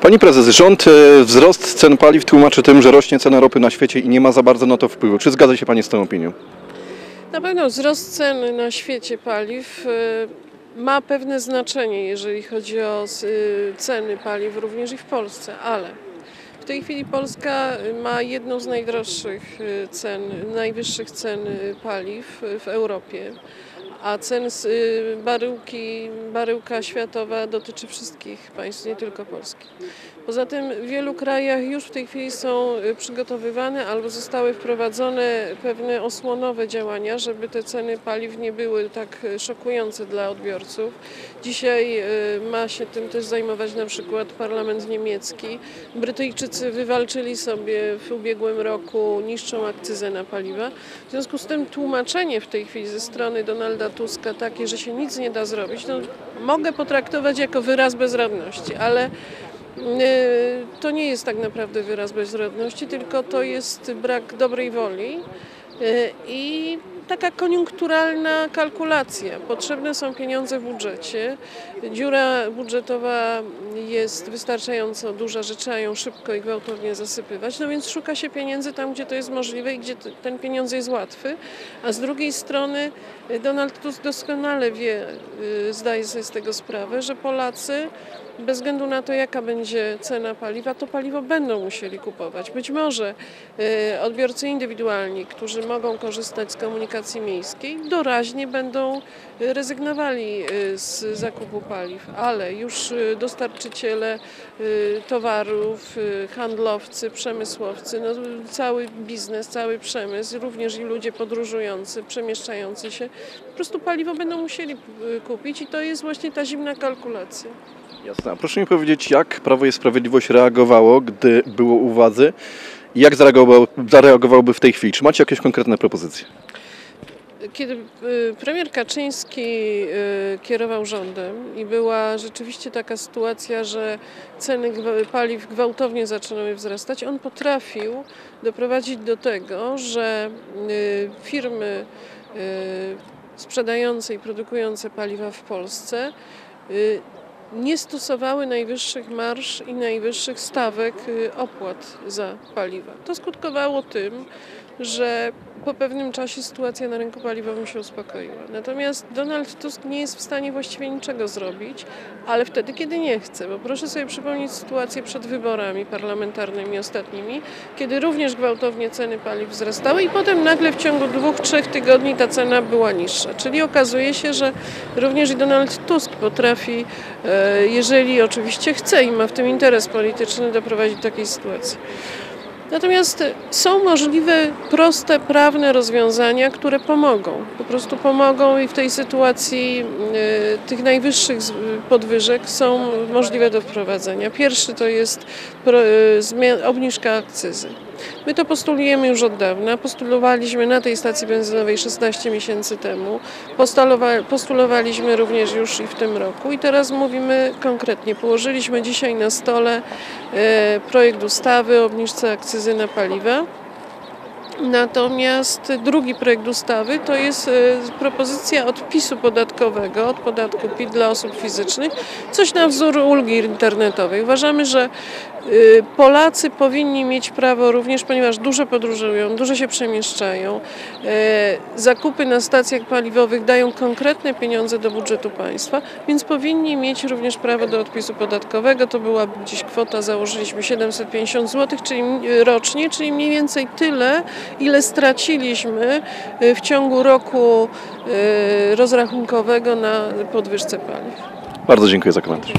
Pani prezes, rząd e, wzrost cen paliw tłumaczy tym, że rośnie cena ropy na świecie i nie ma za bardzo na to wpływu. Czy zgadza się Pani z tą opinią? Na pewno wzrost cen na świecie paliw y, ma pewne znaczenie, jeżeli chodzi o y, ceny paliw również i w Polsce, ale w tej chwili Polska ma jedną z najdroższych cen, najwyższych cen paliw w Europie, a cen y, baryłki, baryłka światowa dotyczy wszystkich państw, nie tylko Polski. Poza tym w wielu krajach już w tej chwili są y, przygotowywane albo zostały wprowadzone pewne osłonowe działania, żeby te ceny paliw nie były tak y, szokujące dla odbiorców. Dzisiaj ma się tym też zajmować na przykład parlament niemiecki. Brytyjczycy wywalczyli sobie w ubiegłym roku niższą akcyzę na paliwa. W związku z tym tłumaczenie w tej chwili ze strony Donalda Tuska takie, że się nic nie da zrobić, no, mogę potraktować jako wyraz bezradności, ale Yy, To nie jest tak naprawdę wyraz bezradności, tylko to jest brak dobrej woli yy, i taka koniunkturalna kalkulacja. Potrzebne są pieniądze w budżecie. Dziura budżetowa jest wystarczająco duża, że trzeba ją szybko i gwałtownie zasypywać, no więc szuka się pieniędzy tam, gdzie to jest możliwe i gdzie ten pieniądz jest łatwy. A z drugiej strony y, Donald Tusk doskonale wie, y, zdaje sobie z tego sprawę, że Polacy bez względu na to, jaka będzie cena paliwa, to paliwo będą musieli kupować. Być może y, odbiorcy indywidualni, którzy mogą korzystać z komunikacji miejskiej, doraźnie będą y, rezygnowali y, z zakupu paliw, ale już y, dostarczyciele towarów, handlowcy, przemysłowcy, no, cały biznes, cały przemysł, również i ludzie podróżujący, przemieszczający się, po prostu paliwo będą musieli kupić i to jest właśnie ta zimna kalkulacja. Jasne. A proszę mi powiedzieć, jak Prawo i Sprawiedliwość reagowało, gdy było u władzy i jak zareagował, zareagowałoby w tej chwili? Czy macie jakieś konkretne propozycje? Kiedy y, premier Kaczyński y, kierował rządem i była rzeczywiście taka sytuacja, że ceny paliw gwałtownie zaczynały wzrastać, on potrafił doprowadzić do tego, że y, firmy sprzedające i produkujące paliwa w Polsce nie stosowały najwyższych marsz i najwyższych stawek y, opłat za paliwa. To skutkowało tym, że po pewnym czasie sytuacja na rynku paliwowym się uspokoiła. Natomiast Donald Tusk nie jest w stanie właściwie niczego zrobić, ale wtedy, kiedy nie chce. Bo proszę sobie przypomnieć sytuację przed wyborami parlamentarnymi ostatnimi, kiedy również gwałtownie ceny paliw wzrastały i potem nagle w ciągu dwóch, trzech tygodni ta cena była niższa. Czyli okazuje się, że również i Donald Tusk potrafi, e, jeżeli oczywiście chce i ma w tym interes polityczny, doprowadzić do takiej sytuacji. Natomiast są możliwe proste, prawne rozwiązania, które pomogą. Po prostu pomogą i w tej sytuacji y, tych najwyższych podwyżek są możliwe do wprowadzenia. Pierwszy to jest obniżka akcyzy. My to postulujemy już od dawna. Postulowaliśmy na tej stacji benzynowej 16 miesięcy temu. Postulowa- Postulowaliśmy również już i w tym roku. I teraz mówimy konkretnie. Położyliśmy dzisiaj na stole e, projekt ustawy o obniżce akcyzy na paliwa. Natomiast drugi projekt ustawy to jest e, propozycja odpisu podatkowego od podatku PIT dla osób fizycznych, coś na wzór ulgi internetowej. Uważamy, że Polacy powinni mieć prawo również, ponieważ dużo podróżują, dużo się przemieszczają. e, Zakupy na stacjach paliwowych dają konkretne pieniądze do budżetu państwa, więc powinni mieć również prawo do odpisu podatkowego. To była gdzieś kwota, założyliśmy 750 zł czyli m- rocznie, czyli mniej więcej tyle, ile straciliśmy y, w ciągu roku y, rozrachunkowego na podwyżce paliw. Bardzo dziękuję za komentarz.